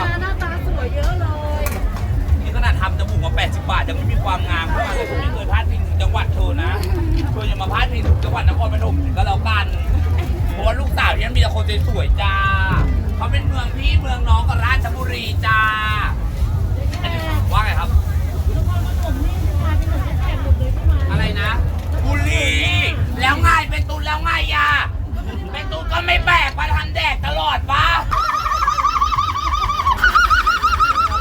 ว่าหน้าตาสวยเยอะเลย นี่ขนาดทำจมูกมา 80 บาทยังไม่มีความงามเท่าไรผมไม่เคยพลาดพิงถึงจังหวัดเธอนะเธออย่ามาพลาดพิงถึงจังหวัดนครปฐมก็แล้วกันเพราะว่าลูกสาวที่นั่นมีแต่คนสวยๆจ้าเขาเป็นเมืองพี่เมืองน้องกับราชบุรีจ้าว่าไงครับทุกคนมาผมนี่พาไงหมดเลยใช่ไหมอะไรนะ บุรีแล้วไงเป็นตุนแล้วไงอะ เป็นตุนก็ไม่แบกมาทันแดกตลอดปะ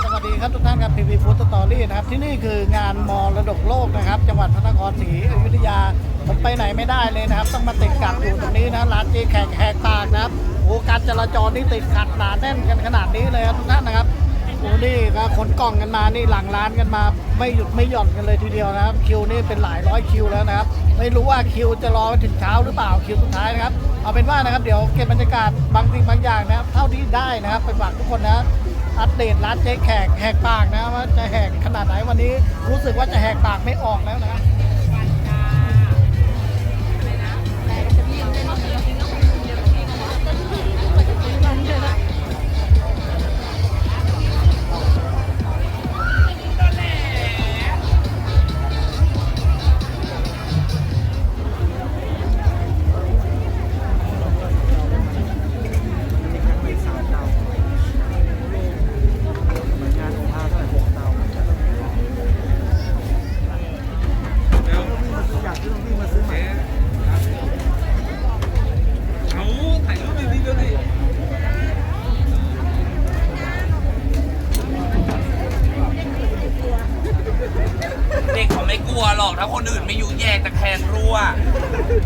สวัสดีครับ ทุกท่านครับพีพีฟู้ดสตอรี่นะครับ ที่นี่คืองานมรดกโลกนะครับ จังหวัดพระนครศรีอยุธยา ผมไปไหนไม่ได้เลยนะครับ ต้องมาติดกัดอยู่ตรงนี้นะร้านเจแขกแหกปากนะครับโอ้การจราจรนี่ติดขัดหนาแน่นกันขนาดนี้เลยครับทุกท่านนะครับโอ้นี่ก็ขนกล่องกันมานี่หลังร้านกันมา ไม่หยุดไม่หย่อนกันเลยทีเดียวนะครับ คิวนี่เป็นหลายร้อยคิวแล้วนะครับ ไม่รู้ว่าคิวจะรอไปถึงเช้าหรือเปล่าคิวสุดท้ายนะครับ เอาเป็นว่านะครับเดี๋ยวเก็บบรรยากาศบางสิ่งบางอย่างนะครับ เท่าที่ได้นะครับไปฝากทุกคนนะ อัปเดตร้านเจ๊แขกแหกปากนะว่าจะแหกขนาดไหนวันนี้รู้สึกว่าจะแหกปากไม่ออกแล้วนะ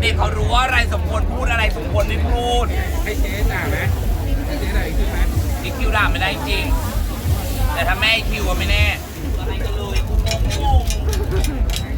ด็กเขารู้ว่าอะไรสมควรพูดอะไรสมควรไม่พูดให้เจ๊ด่าไหมให้เจ๊ด่าอีกทีไหมอีคิวด่าไม่ได้จริง แต่ถ้าแม่คิวอะไม่แน่อะไรกันเลยกูงงงง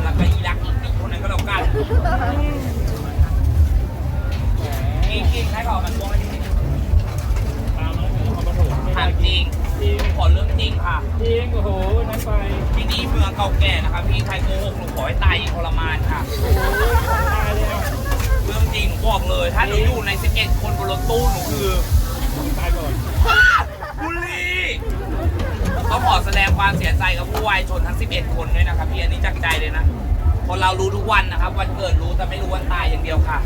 คนนี้เรักกับอีรักอีกอีกคนนั้นก็แล้วกันกินกินให้ก่อมันช่วงให้จริงตามแล้วเอามาถูกถามจริงจริงขอเรื่องจริงค่ะ จริงโอ้โหนั่นไปที่นี่เมืองเก่าแก่นะครับพี่ใครโกหกหนูขอให้ตายอย่างทรมานค่ะตายเลยเรื่องจริงบอกเลย ถ้าหนูอยู่ใน11คนบนรถตู้หนูคือตายก่อน ก็ขอแสดงความเสียใจกับผู้วายชนทั้ง 11 คนด้วยนะครับพี่อันนี้จากใจเลยนะ คนเรารู้ทุกวันนะครับ วันเกิดรู้แต่ไม่รู้วันตายอย่างเดียวค่ะ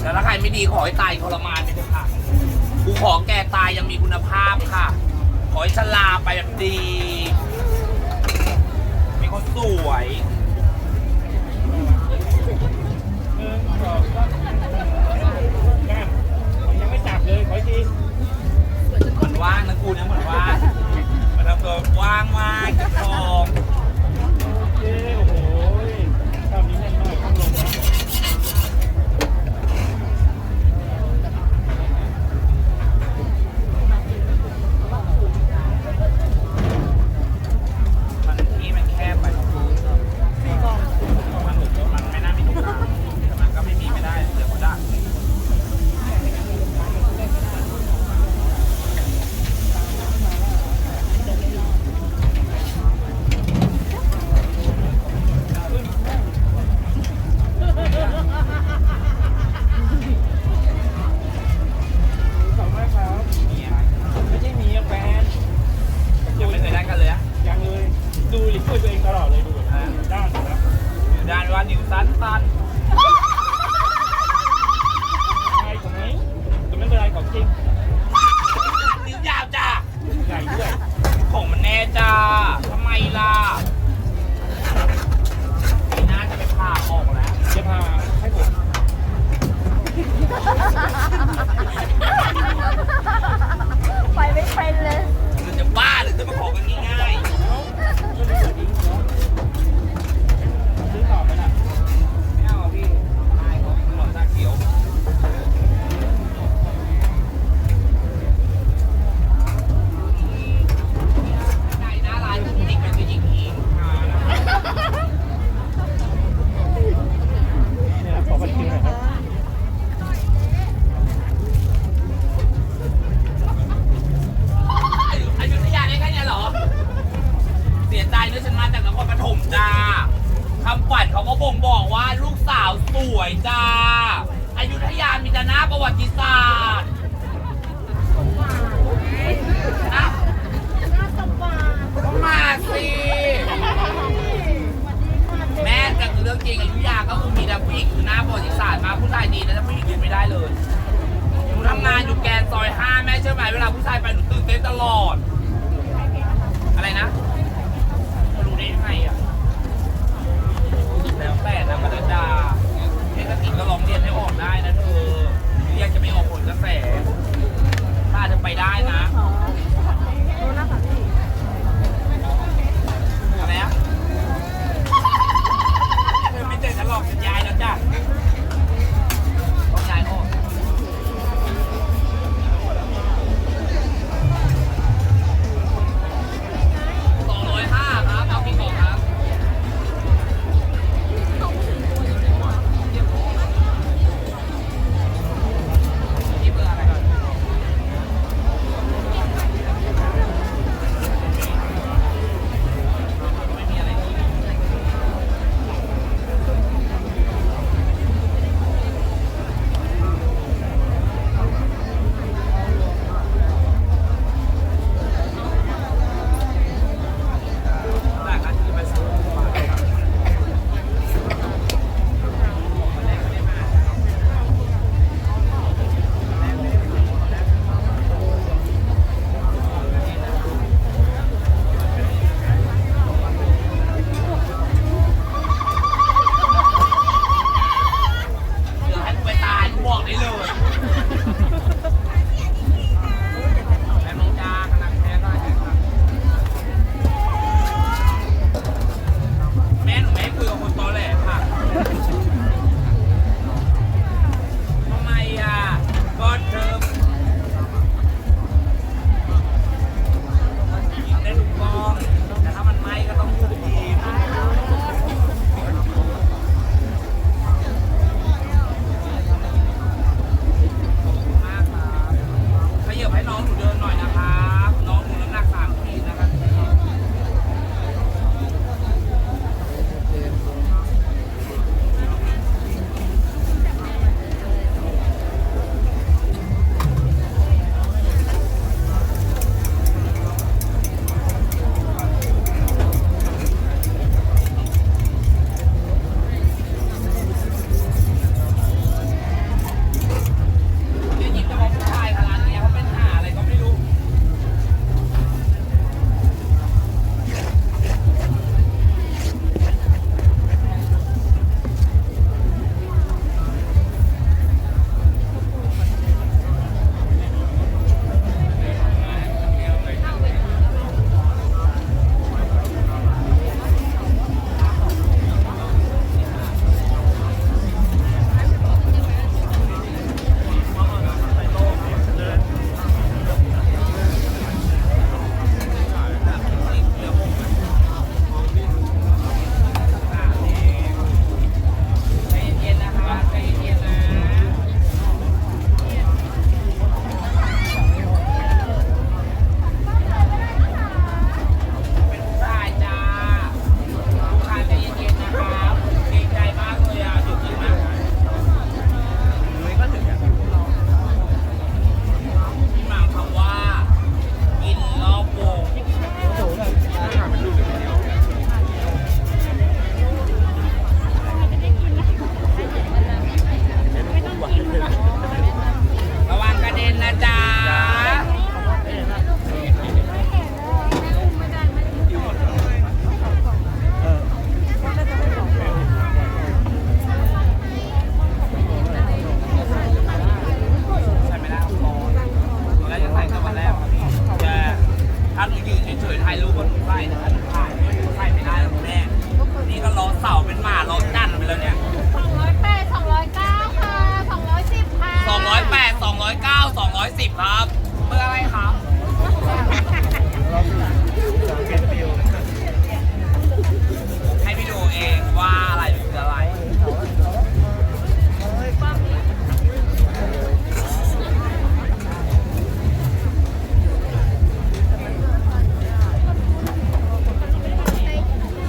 แต่ถ้าใครไม่ดีขอให้ตายทรมานไปเถอะค่ะ กูขอแก่ตายยังมีคุณภาพค่ะ ขอให้ชลาไปแบบดี มีคนสวยหนึ่งสองสามแก้มยังไม่จับเลยขออีกทีเหมือนว่างนะกูเนี่ยเหมือนว่า งมันทำ ญิงคือหน้าประวัติศาสตร์มาผู้ชายดีนะแต่ผู้หญิงยืนไม่ได้เลยหนูทำงานอยู่แกนซอยห้าแม่เชื่อไหมเวลาผู้ชายไปหนูตื่นเต้นตลอด อะไรนะรู้ได้ยังไงอะแล้วแต่นะมาดาเทศกิจก็ลองเรียนให้ออกได้นะเธอเรียกจะไม่ออกผลกระแสถ้าจะไปได้นะ 220ครับ เบอร์อะไรครับให้พี่ดูเองว่าอะไรคืออะไร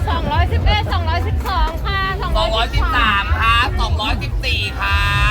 สองร้อยสิบเอ็ดสองร้อยสิบสองค่ะสองร้อยสิบสาม213 ครับ 214 ครับ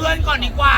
พื่อนก่อนดีกว่า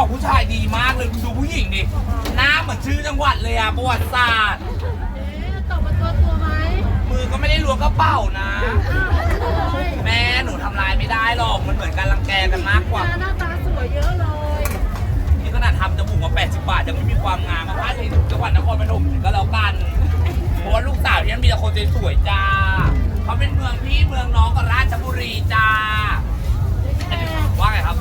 อีดอกผู้ชายดีมากเลยคุณดูผู้หญิงดิหน้าเหมือนชื่อจังหวัดเลยอะประวัติศาสตร์ตบมาตัวตัวไหมมือก็ไม่ได้ล้วงกระเป๋านะ แม่หนูทำลายไม่ได้หรอกมันเหมือนการรังแกกันมากกว่า หน้าตาสวยเยอะเลย นี่ขนาดทำจมูกมา 80 บาทยังไม่มีความงามมาพลาดในจังหวัดนครปฐมก็แล้วกันเพราะว่าลูกสาวที่นั่นมีแต่คนสวยๆจ้าเขาเป็นเมืองพี่เมืองน้องกับราชบุรีจ้าอันนี้ว่าไงครับ